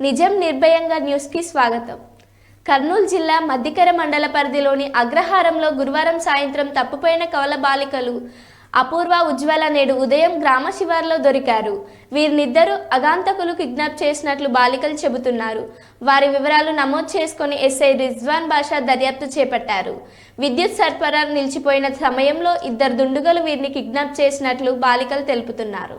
నిజం నిర్భయంగా న్యూస్కి స్వాగతం. కర్నూలు జిల్లా మద్దికర మండల పరిధిలోని అగ్రహారంలో గురువారం సాయంత్రం తప్పుపోయిన కవల బాలికలు అపూర్వ ఉజ్వల నేడు ఉదయం గ్రామ శివార్లో దొరికారు. వీరినిద్దరూ అగాంతకులు కిడ్నాప్ చేసినట్లు బాలికలు చెబుతున్నారు. వారి వివరాలు నమోదు చేసుకొని ఎస్ఐ రిజ్వాన్ బాషా దర్యాప్తు చేపట్టారు. విద్యుత్ సరఫరా నిలిచిపోయిన సమయంలో ఇద్దరు దుండుగలు వీరిని కిడ్నాప్ చేసినట్లు బాలికలు తెలుపుతున్నారు.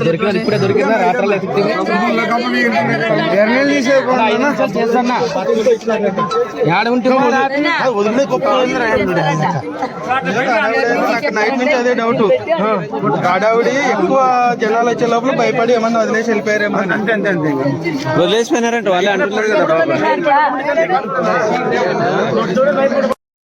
దొరికిన ఇప్పుడే దొరికిందా? రాత్రులు ఏడ వదిలే గొప్ప నైట్ నుంచి అదే డౌట్ గాడావిడి ఎక్కువ జనాలు వచ్చే లోపల భయపడి ఏమన్నా వదిలేసి వెళ్ళిపోయారేమో అని. అంతే అంతే అంతే. వదిలేసిపోయినారంట వాళ్ళే అంటున్నారు కదా.